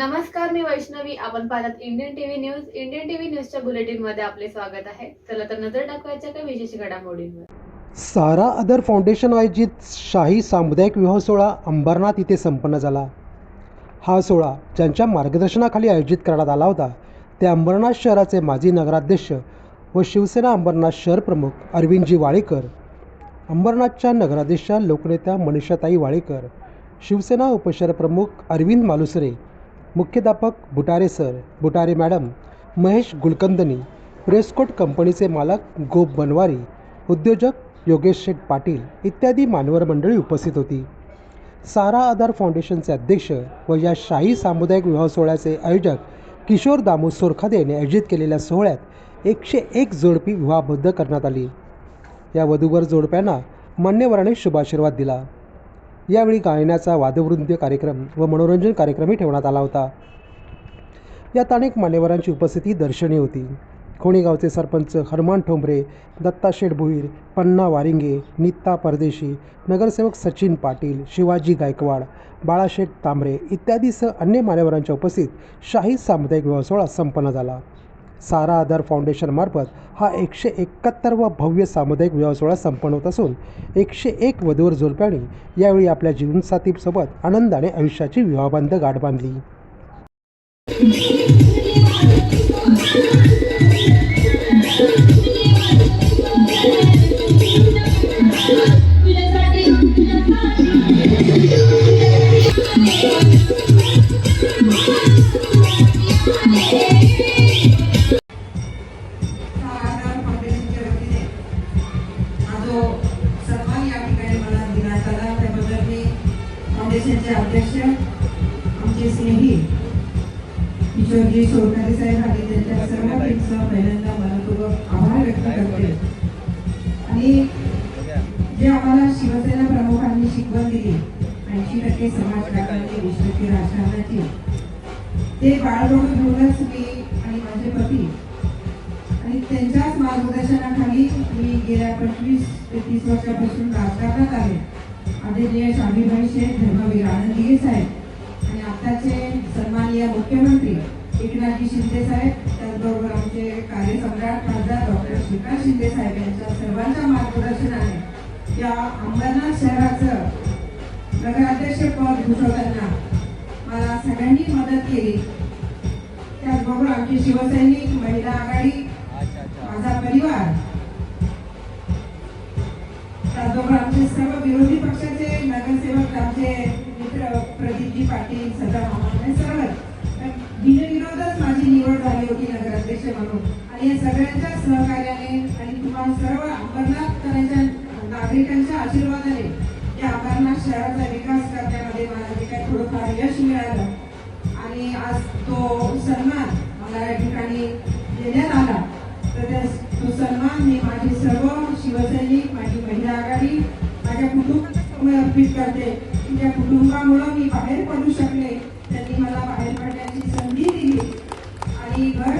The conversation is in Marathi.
नमस्कार मी वैष्णवी. आपण पाहतात Indian TV news Indian TV न्यूजच्या बुलेटिनमध्ये आपले स्वागत आहे. चला तर नजर टाकवायच्या काही विशेष घडामोडींवर. सारा अदर फाउंडेशन आयोजित शाही सामुदायिक विवाह सोहळा अंबरनाथ इथे संपन्न झाला. हा सोहळा ज्यांच्या मार्गदर्शनाखाली आयोजित करण्यात आला होता ते अंबरनाथ शहराचे माजी नगराध्यक्ष व शिवसेना अंबरनाथ शहर प्रमुख अरविंदजी वाळेकर अंबरनाथच्या नगराध्यक्षा लोकनेत्या मनीषाताई वाळेकर शिवसेना उपशहर प्रमुख अरविंद मालुसरे मुख्याध्यापक Butare sir Butare madam Mahesh Gulkandani Prescott कंपनीचे मालक गोप बनवारी उद्योजक योगेश शेठ पाटील इत्यादी मान्यवर मंडळी उपस्थित होती. सारा आधार फाउंडेशनचे अध्यक्ष व या शाही सामुदायिक विवाह सोहळ्याचे आयोजक किशोर दामू सोरखादे यांनी आयोजित केलेल्या सोहळ्यात एकशे एक जोडपी विवाहबद्ध करण्यात आली. या वधूवर जोडप्यांना मान्यवरांनी शुभाशीर्वाद दिला. यावेळी गायनाचा वादवृंद कार्यक्रम व मनोरंजन कार्यक्रमही ठेवण्यात आला होता. यात अनेक मान्यवरांची उपस्थिती दर्शनीय होती. खोणेगावचे सरपंच हनुमान ठोंबरे दत्ता शेठ भुईर पन्ना वारिंगे नीता परदेशी नगरसेवक सचिन पाटील शिवाजी गायकवाड बाळाशेठ तांबरे इत्यादीसह अन्य मान्यवरांच्या उपस्थित शाही सामुदायिक विवाह सोहळा संपन्न झाला. सारा आधार फाउंडेशनमार्फत हा एकशे एकाहत्तरवा भव्य सामुदायिक विवाह सोहळा संपन्न होत असून एकशे एक वधूवर जोडप्याने यावेळी आपल्या जीवनसाथीसोबत आनंदाने आयुष्याची विवाहबंध गाठ बांधली. आधार फाउंडेशनचे अध्यक्ष आमचे स्नेही किशोरजी सोरकारे साहेब आणि त्यांच्या सर्व टीमचा पहिल्यांदा मनपूर्वक आभार व्यक्त करते. आणि जे आम्हाला शिवसेना प्रमुखांनी शिकवण दिली ऐंशी टक्के समाजकारणाची वीस टक्के राजकारणाची ते बाळगून घेऊनच मी आणि माझे पती. आणि त्यांच्याच मार्गदर्शनाखाली मी गेल्या पंचवीस ते तीस वर्षापासून राजकारणात आले. आदरणीय शामीभाई शेठ धर्मवीर आनंदीगे साहेब आणि आताचे सन्माननीय मुख्यमंत्री एकनाथजी शिंदे साहेब त्याचबरोबर आमचे कार्यसम्राट खासदार डॉक्टर श्रीकांत शिंदे साहेब यांच्या सर्वांच्या मार्गदर्शनाने या अंबरनाथ शहराचं नगराध्यक्ष पद भूषवताना मला सगळ्यांनी मदत केली. त्याचबरोबर आमचे शिवसैनिक महिला आघाडी माझा परिवार त्याचबरोबर आमचे सर्व विरोधी पक्ष आणि या सगळ्यांच्या सहकार्याने आणि तुम्हाला सर्व अंबरनाथकरांच्या नागरिकांच्या आशीर्वादाने या अंबरनाथ शहराचा विकास करण्यामध्ये मला जे काही थोडंफार यश मिळालं आणि आज तो सन्मान मला या ठिकाणी देण्यात आला. तर त्या तो सन्मान मी माझे सर्व शिवसैनिक माझी महिला आघाडी माझ्या कुटुंबाला अर्पित करते. की त्या कुटुंबामुळं मी बाहेर पडू शकले. त्यांनी मला बाहेर पडण्याची संधी दिली. आणि घर